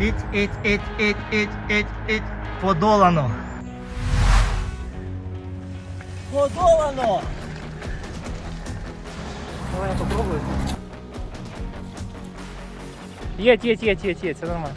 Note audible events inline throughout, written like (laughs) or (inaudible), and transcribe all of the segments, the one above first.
Іть, іть, іть, іть, іть, іть, іть. Подолано. Подолано. Давай я попробую. Едь, едь, едь, едь, едь, все нормально.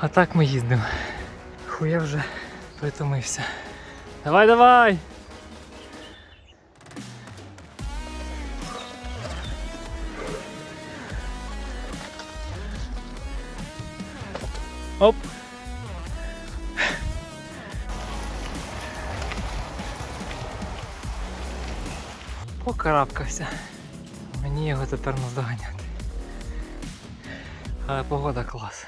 А так ми їздимо. Ху, я вже притомився. Давай, давай! Оп! Покарабкався. Мені його тепер наздоганяти. Але погода клас.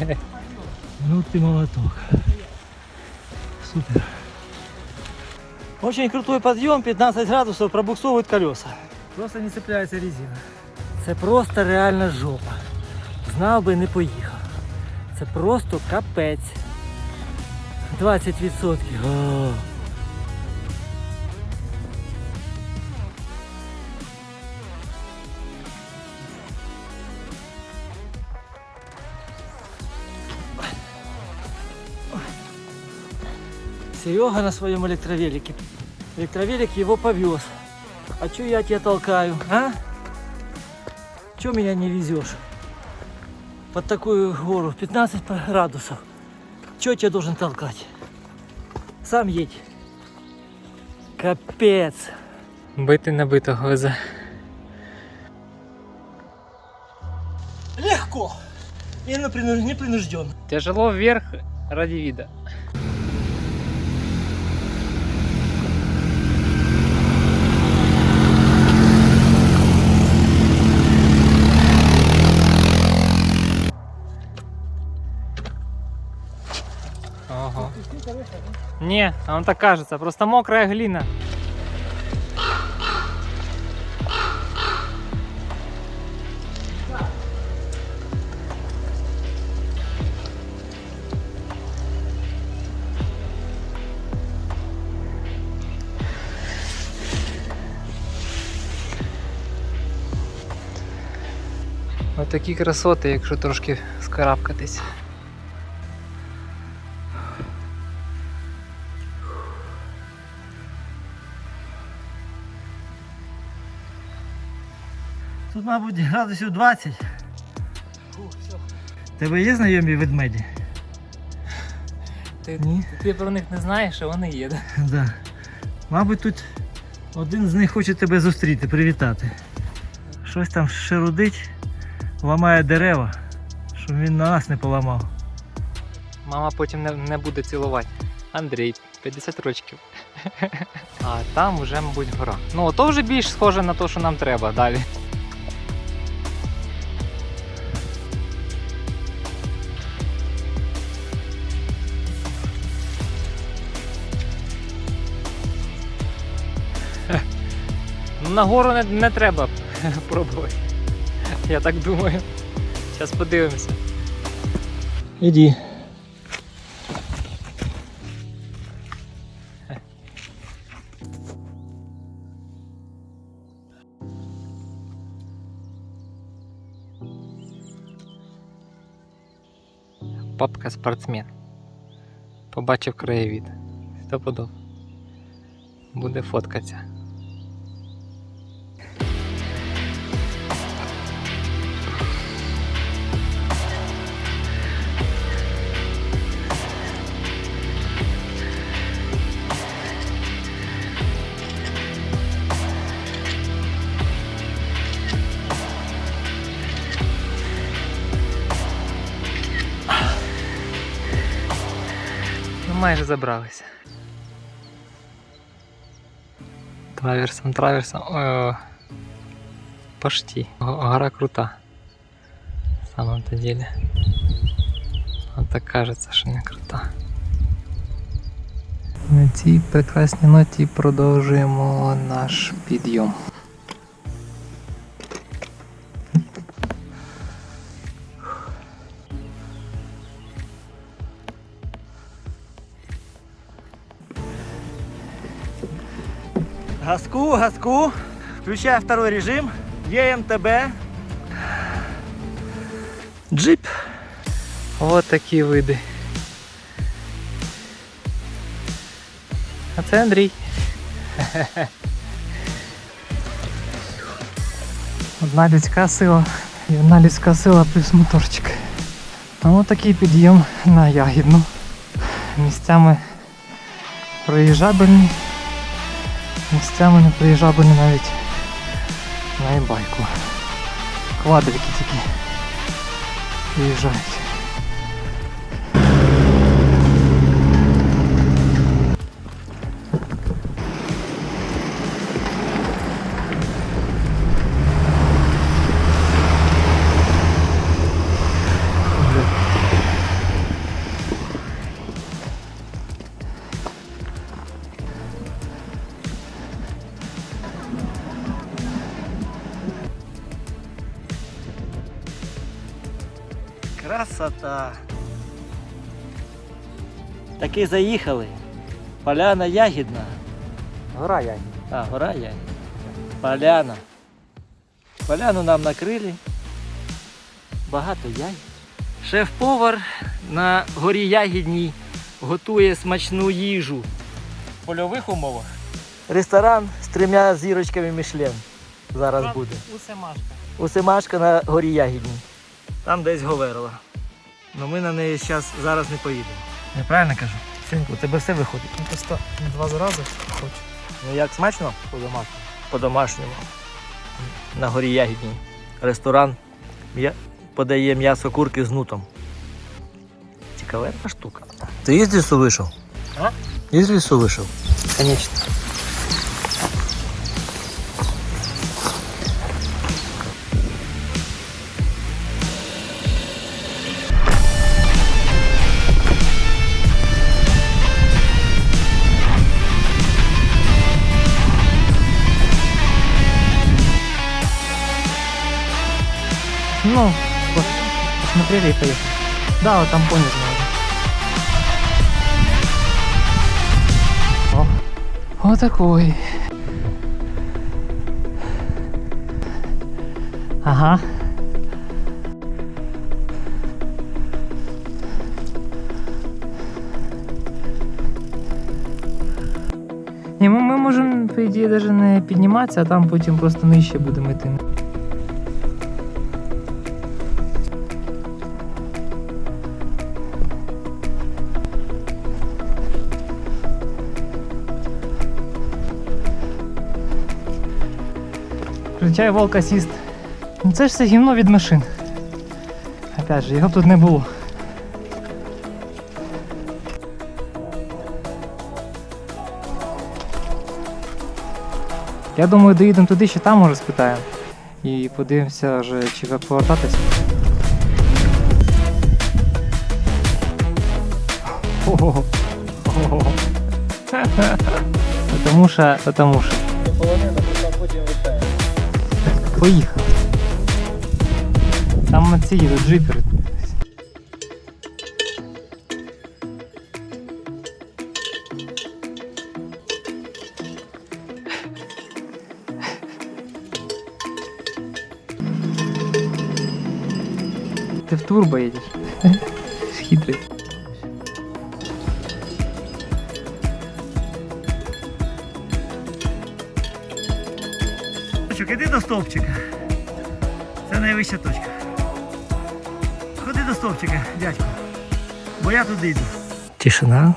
(laughs) Ну ты молоток. Супер. Очень крутой подъем, 15 градусов, пробуксовывают колеса. Просто не цепляется резина. Це просто реальна жопа. Знав би, не поїхав. Це просто капець. 20%. О. Серега на своем электровелике. Электровелик его повез. А чё я тебя толкаю, а? Чё меня не везешь? Под такую гору 15 градусов. Чё я тебя должен толкать? Сам едь. Капец. Бити набитого везе. Легко. И не принужден. Тяжело вверх ради вида. Не, а он так кажется, просто мокрая глина. Ось такі красоти, якщо трошки скарабкатись. Тут, мабуть, градусів 20. Тебе є знайомі ведмеді? Ти, Ні. ти про них не знаєш, а вони є. да? Да. Мабуть, тут один з них хоче тебе зустріти, привітати. Щось там шерудить, ламає дерева, щоб він на нас не поламав. Мама потім не, не буде цілувати. Андрій, 50 років. (laughs) А там вже, мабуть, гора. Ну, то вже більш схоже на те, що нам треба далі. Ну, На гору не, не треба (laughs) пробувати. Я так думаю. Зараз подивимося. Іди. Папка спортсмен. Побачив краєвід. Стопудов. Буде фоткатися. майже забралися. Траверсом, траверсом. Ой, почти. Г- Гора крута. На самом-то деле. Вот так кажется, что не крута. На цій прекрасній ноті продовжуємо наш підйом. Газку, газку. Включаю второй режим. ЕМТБ. Джип. От такі види. А це Андрій. (laughs) Одна людська сила і одна людська сила плюс моторчик. Ну, такий підйом на ягідну. Місцями проїжджабельні, місцями не проїжджабельні навіть на байку. Квадрики такі виїжджають. Красота. Таки заїхали. Поляна ягідна. Гора ягідна. А, гора ягідна. Поляна. Поляну нам накрили. Багато ягід. Шеф-повар на горі ягідній готує смачну їжу. В польових умовах. Ресторан з трьома зірочками Мішлен зараз буде. Усе машка. У Семашка на горі Ягідній. Там десь Говерла. Ну ми на неї щас, зараз не поїдемо. Я правильно кажу? Синку, у тебе все виходить. Ну просто два рази хочу. Ну як смачно? По-домашньому. По-домашньому. На горі Ягідній. Ресторан м'я- подає м'ясо курки з нутом. Цікавенна штука. Ти із лісу вийшов? А? Із лісу вийшов. Конечно. посмотрели и поехали. Да, вот там понизу надо. О, вот такой. Ага. Ні, ми, ми можемо, по ідеї, навіть не підніматися, а там потім просто нижче будемо йти. Включай волк асіст. Ну це ж все гімно від машин. Опять же, його б тут не було. Я думаю, доїдемо туди, ще там може спитаємо. І подивимося вже, чи як. Ого. Потому що, потому що. Поїхали. Там ці їдуть джипери. Ти в турбо їдеш. (laughs) Хитрий. Іди до стовпчика. Це найвища точка. Ходи до стовпчика, дядько. Бо я туди йду. Тишина.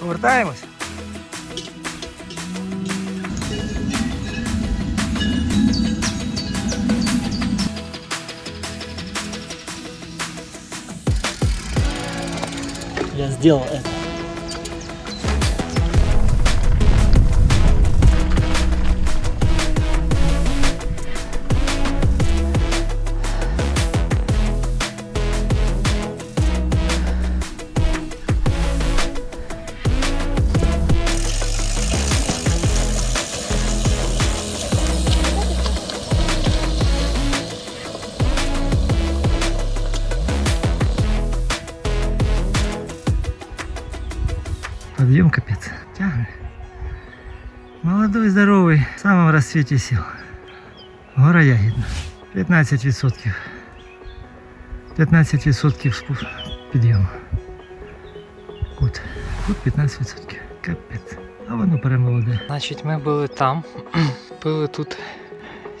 Повертаємось. Я сделал это. Капец. Тягнет. Молодой, здоровый, в самом расцвете сил. Гора Ягідна. 15%. 15% спуск підйому. Кут. Кут 15%. Капець. А воно перемолоде. Значить, ми були там, (clears throat) пили тут.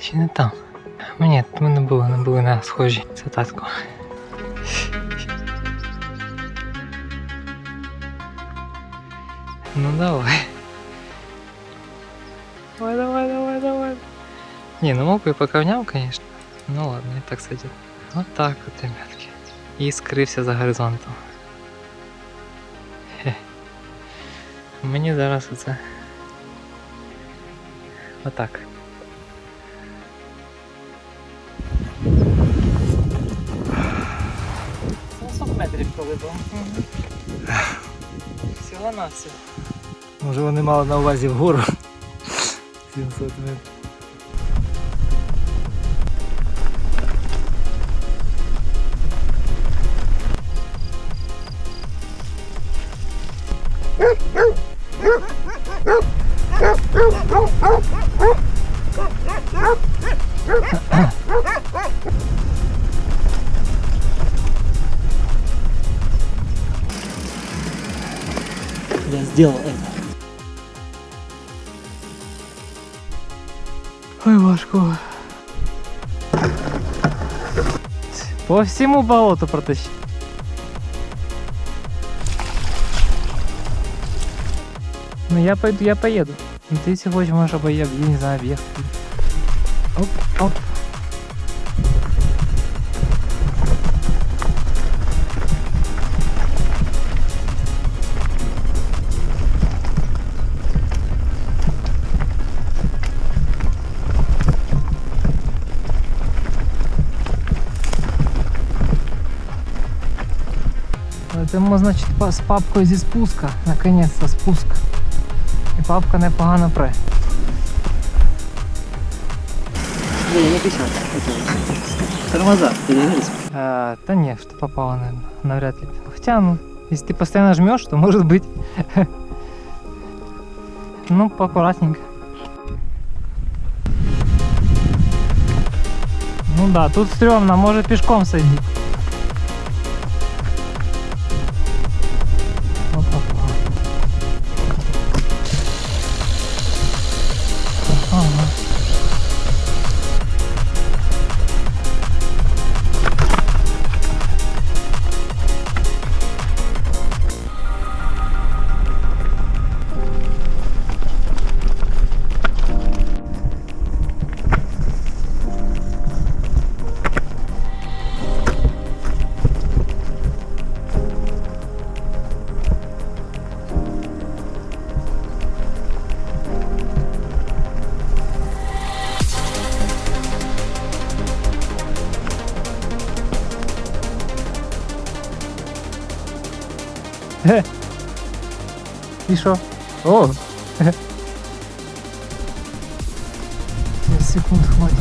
Чи не там? Ні, ми не були, не були на схожі. Це татко. Ну давай. Давай, давай, давай, давай. Не, ну мог бы и поковнял, конечно. Ну ладно, и так сойдет. Вот так вот, ребятки. И скрився за горизонтом. Хе. Мені зараз оце. Отак. 700 метрів коли був. Всього на всього. Може вони мали на увазі вгору. 700 метрів. Я Всему болоту протащи. Ну я пойду, я поеду. Ну ты хочешь, можешь обоехать, я не знаю, объехать. Оп, оп. Поэтому, значить, з папкою зі спуска. Наконець-то спуск. І папка непогано пре. Не, не писал. Тормоза перегрыз. А, да не, что попало, наверное, навряд ли. Хотя, ну, если ты постоянно жмешь, то может быть. (laughs) Ну, поаккуратненько. Ну да, тут стрёмно, может пешком сойти. (laughs) І що? О! секунд хватит.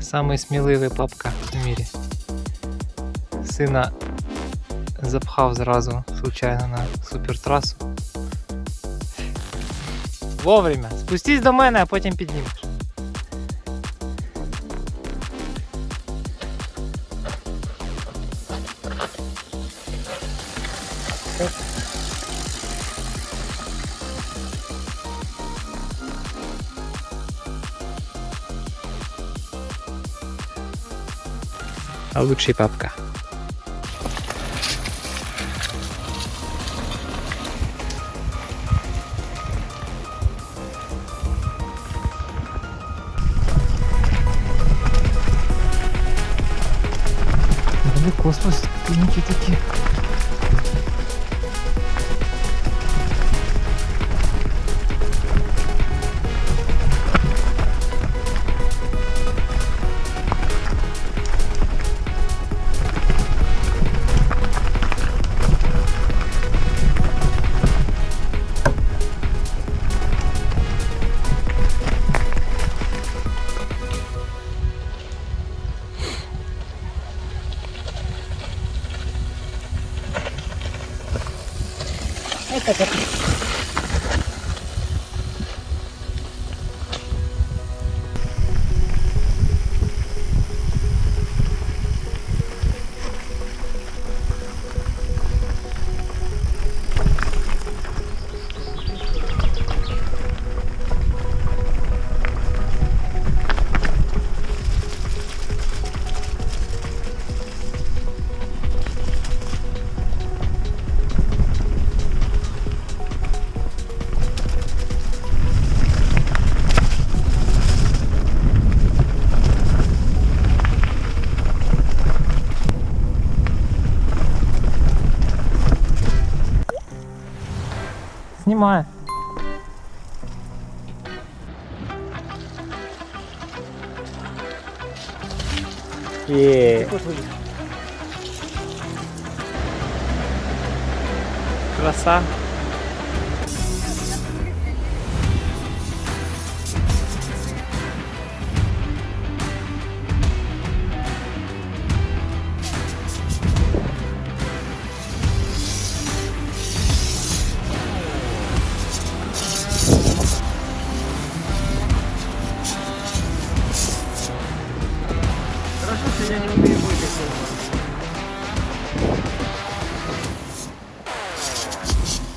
Самый сміливий папка в мірі. Сина запхав зразу случайно на супертрасу. Вовремя. Спустись до мене, а потім піднімеш. Obľúčie papka. Папка. Блин, космос, Okay. Знімає. Є. Краса.